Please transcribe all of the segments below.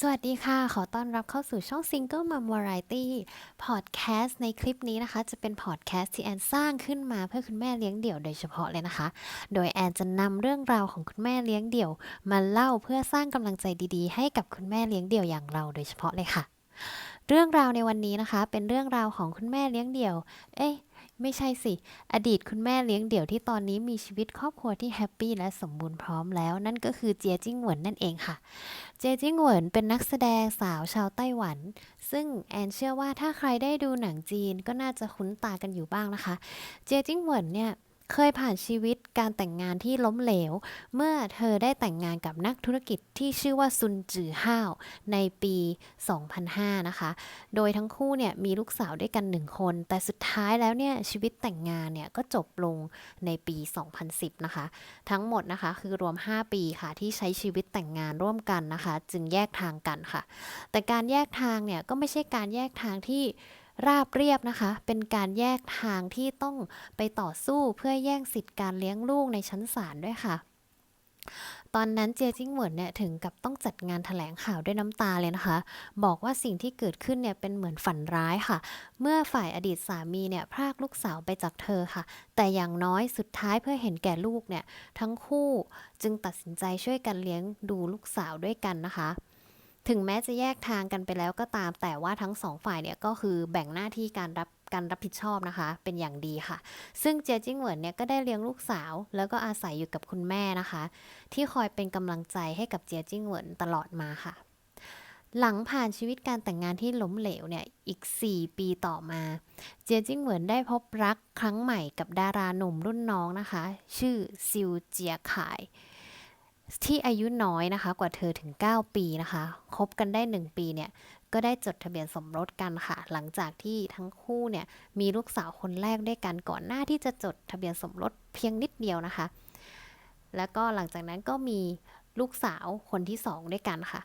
สวัสดีค่ะ ขอต้อนรับเข้าสู่ช่อง Single Mom Variety Podcast ในคลิปนี้นะคะ จะเป็นพอดแคสต์ที่แอนสร้างขึ้นมาเพื่อคุณแม่เลี้ยงเดี่ยวโดยเฉพาะเลยนะคะ โดยแอนจะนำเรื่องราวของคุณแม่เลี้ยงเดี่ยว มาเล่าเพื่อสร้างกำลังใจดีๆ ให้กับคุณแม่เลี้ยงเดี่ยวอย่างเราโดยเฉพาะเลยค่ะ เรื่องราวในวันนี้นะคะ เป็นเรื่องราวของคุณแม่เลี้ยงเดี่ยว เอ๊ะ ไม่ใช่สิ อดีตคุณแม่เลี้ยงเดี่ยวที่ตอนนี้มีชีวิตครอบครัวที่แฮปปี้และสมบูรณ์พร้อมแล้ว นั่นก็คือเจียจิ้งเหวินนั่นเองค่ะ เจียจิ้งเหวินเป็นนักแสดงสาวชาวไต้หวัน ซึ่งแอนเชื่อว่าถ้าใครได้ดูหนังจีนก็น่าจะคุ้นตากันอยู่บ้างนะคะ เจียจิ้งเหวินเนี่ย เคยผ่านชีวิตการแต่งงานที่ล้มเหลว เมื่อเธอได้แต่งงานกับนักธุรกิจที่ชื่อว่าซุนจือห้าวในปี 2005 นะคะ โดยทั้งคู่เนี่ยมีลูกสาวด้วยกันหนึ่งคน แต่สุดท้ายแล้วเนี่ยชีวิตแต่งงานเนี่ยก็จบลงในปี 2010 นะคะ ทั้งหมดนะคะคือรวม 5 ปีค่ะที่ใช้ชีวิตแต่งงานร่วมกันนะคะ จึงแยกทางกันค่ะ แต่การแยกทางเนี่ยก็ไม่ใช่การแยกทางที่ ราบเรียบนะคะ เป็นการแยกทางที่ต้องไปต่อสู้เพื่อแย่งสิทธิ์การเลี้ยงลูกในชั้นศาลด้วยค่ะ ตอนนั้นเจจิ้งเหวินเนี่ยถึงกับต้องจัดงานถแถลงข่าวด้วยน้ำตาเลยนะคะ บอกว่าสิ่งที่เกิดขึ้นเนี่ยเป็นเหมือนฝันร้ายค่ะ เมื่อฝ่ายอดีตสามีเนี่ยพรากลูกสาวไปจากเธอค่ะ แต่อย่างน้อยสุดท้ายเพื่อเห็นแก่ลูกเนี่ยทั้งคู่จึงตัดสินใจช่วยกันเลี้ยงดูลูกสาวด้วยกันนะคะ ถึงแม้จะแยกทางกันไปแล้วก็ตาม แต่ว่าทั้งสองฝ่ายเนี่ยก็คือแบ่งหน้าที่การรับการรับผิดชอบนะคะ เป็นอย่างดีค่ะ ซึ่งเจยจิ้งเหวินเนี่ยก็ได้เลี้ยงลูกสาว แล้วก็อาศัยอยู่กับคุณแม่นะคะ ที่คอยเป็นกำลังใจให้กับเจียจิ้งเหวินตลอดมาค่ะ หลังผ่านชีวิตการแต่งงานที่ล้มเหลวเนี่ยอีก 4 ปีต่อมา เจียจิ้งเหวินได้พบรักครั้งใหม่กับดาราหนุ่มรุ่นน้องนะคะ ชื่อซิวเจียขาย ที่อายุน้อยนะคะ กว่าเธอถึง 9 ปีนะคะ คบกันได้ 1 ปีเนี่ย ก็ได้จดทะเบียนสมรสกันค่ะ หลังจากที่ทั้งคู่เนี่ยมีลูกสาวคนแรกด้วยกันก่อนหน้าที่จะจดทะเบียนสมรสเพียงนิดเดียวนะคะ แล้วก็หลังจากนั้นก็มีลูกสาวคนที่สองด้วยกันค่ะ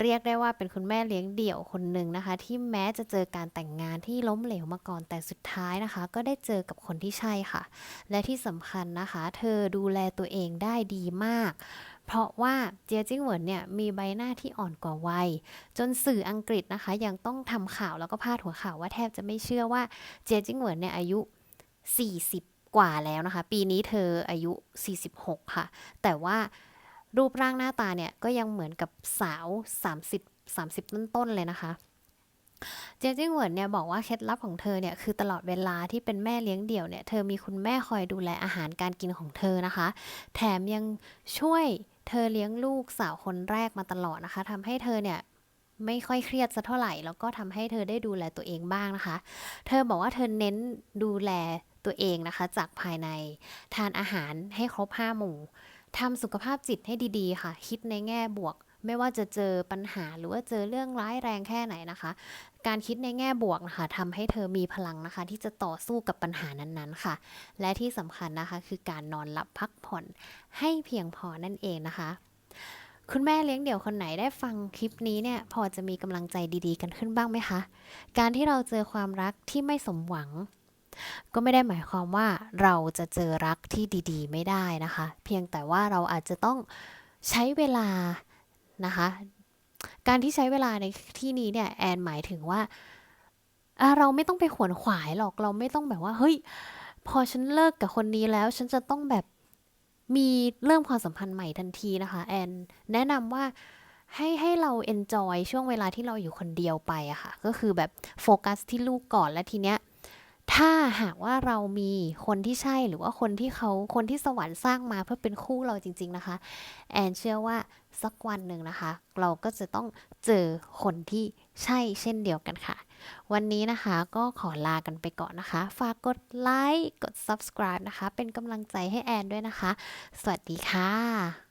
เรียกได้ว่าเป็นคุณแม่เลี้ยงเดี่ยวคนหนึ่งนะคะ ที่แม้จะเจอการแต่งงานที่ล้มเหลวมาก่อนแต่สุดท้ายนะคะ ก็ได้เจอกับคนที่ใช่ค่ะ และที่สำคัญนะคะ เธอดูแลตัวเองได้ดีมาก เพราะว่าเจียจิ้งเหวินเนี่ยมีใบหน้าที่อ่อนกว่าวัย จนสื่ออังกฤษนะคะ ยังต้องทำข่าวแล้วก็พาดหัวข่าวว่าแทบจะไม่เชื่อว่าเจียจิ้งเหวินเนี่ยอายุ 40 กว่าแล้วนะคะ ปีนี้เธออายุ 46 ค่ะ แต่ว่า รูปร่างหน้าตาเนี่ยก็ยังเหมือนกับสาว 30 30 ต้นๆเลยนะคะเจยจิ้งเวินเนี่ยบอกว่าเคล็ดลับของเธอเนี่ยคือตลอดเวลาที่เป็นแม่เลี้ยงเดี่ยวเนี่ยเธอมีคุณแม่คอยดูแลอาหารการกินของเธอนะคะ แถมยังช่วยเธอเลี้ยงลูกสาวคนแรกมาตลอดนะคะทำให้เธอเนี่ยไม่ค่อยเครียดสักเท่าไหร่ แล้วก็ทำให้เธอได้ดูแลตัวเองบ้างนะคะ เธอบอกว่าเธอเน้นดูแลตัวเองนะคะ จากภายในทานอาหารให้ครบห้าหมู่ ทำสุขภาพจิตให้ดีๆ ค่ะ คิดในแง่บวก ไม่ว่าจะเจอปัญหาหรือว่าเจอเรื่องร้ายแรงแค่ไหนนะคะ การคิดในแง่บวกนะคะทำให้เธอมีพลังนะคะ ที่จะต่อสู้กับปัญหานั้นๆค่ะ และที่สำคัญนะคะคือการนอนหลับพักผ่อนให้เพียงพอนั่นเองนะคะคุณแม่เลี้ยงเดี่ยวคนไหนได้ฟังคลิปนี้เนี่ย พอจะมีกำลังใจดีๆ กันขึ้นบ้างไหมคะ การที่เราเจอความรักที่ไม่สมหวัง ก็ไม่ได้หมายความว่าเราจะเจอรักที่ดีๆ ไม่ได้นะคะ เพียงแต่ว่าเราอาจจะต้องใช้เวลานะคะ การที่ใช้เวลาในที่นี้เนี่ยแอนหมายถึงว่าเราไม่ต้องไปขวนขวายหรอกเราไม่ต้องแบบว่าเฮ้ยพอฉันเลิกกับคนนี้แล้ว ฉันจะต้องแบบมีเริ่มความสัมพันธ์ใหม่ทันทีนะคะแอนแนะนำว่าให้ให้เรา enjoy ช่วงเวลาที่เราอยู่คนเดียวไปอะค่ะ ก็คือแบบโฟกัสที่ลูกก่อนและทีเนี้ย ถ้าหากว่าเรามีคนที่ใช่หรือว่าคนที่เขาคนที่สวรรค์สร้างมาเพื่อเป็นคู่เราจริง ๆนะคะ แอนเชื่อว่าสักวันหนึ่งนะคะ เราก็จะต้องเจอคนที่ใช่เช่นเดียวกันค่ะ วันนี้นะคะก็ขอลากันไปก่อนนะคะ ฝากกดไลค์กด subscribe นะคะ เป็นกำลังใจให้แอนด้วยนะคะ สวัสดีค่ะ